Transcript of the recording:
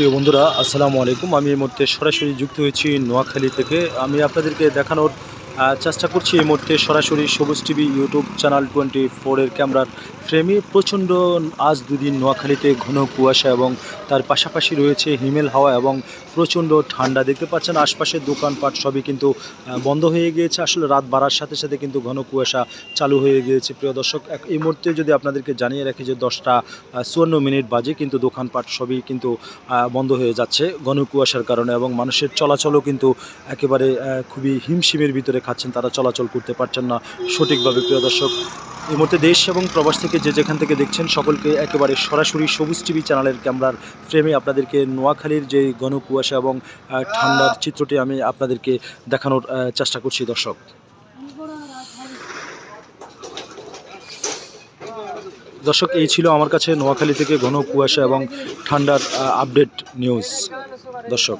প্রিয় বন্ধুরা, আসসালামু আলাইকুম। আমি এই মুহূর্তে সরাসরি যুক্ত হয়েছি নোয়াখালী থেকে। আমি আপনাদেরকে দেখানোর চেষ্টা করছি এই মুহূর্তে সরাসরি সবুজ টিভি ইউটিউব চ্যানেল টোয়েন্টি ফোরের ক্যামেরার ফ্রেমে প্রচণ্ড আজ দুদিন নোয়াখালীতে ঘন কুয়াশা এবং তার পাশাপাশি রয়েছে হিমেল হাওয়া এবং প্রচণ্ড ঠান্ডা। দেখতে পাচ্ছেন আশপাশের দোকানপাট সবই কিন্তু বন্ধ হয়ে গিয়েছে। আসলে রাত বাড়ার সাথে সাথে কিন্তু ঘন কুয়াশা চালু হয়ে গিয়েছে। প্রিয় দর্শক এই মুহূর্তে যদি আপনাদেরকে জানিয়ে রাখি যে দশটা চুয়ান্ন মিনিট বাজে, কিন্তু দোকানপাট সবই কিন্তু বন্ধ হয়ে যাচ্ছে ঘন কুয়াশার কারণে এবং মানুষের চলাচলও কিন্তু একেবারে খুবই হিমশিমের ভিতরে খাচ্ছেন। তারা চলাচল করতে পারছেন না সঠিকভাবে। প্রিয় দর্শক এই মুহূর্তে দেশ এবং প্রবাস থেকে যে যেখান থেকে দেখছেন সকলকে একেবারে সরাসরি সবুজ টিভি চ্যানেলের ক্যামেরার ফ্রেমে আপনাদেরকে নোয়াখালীর যে ঘন কুয়াশা এবং ঠান্ডার চিত্রটি আমি আপনাদেরকে দেখানোর চেষ্টা করছি দর্শক। দর্শক, এই ছিল আমার কাছে নোয়াখালী থেকে ঘন কুয়াশা এবং ঠান্ডার আপডেট নিউজ। দর্শক।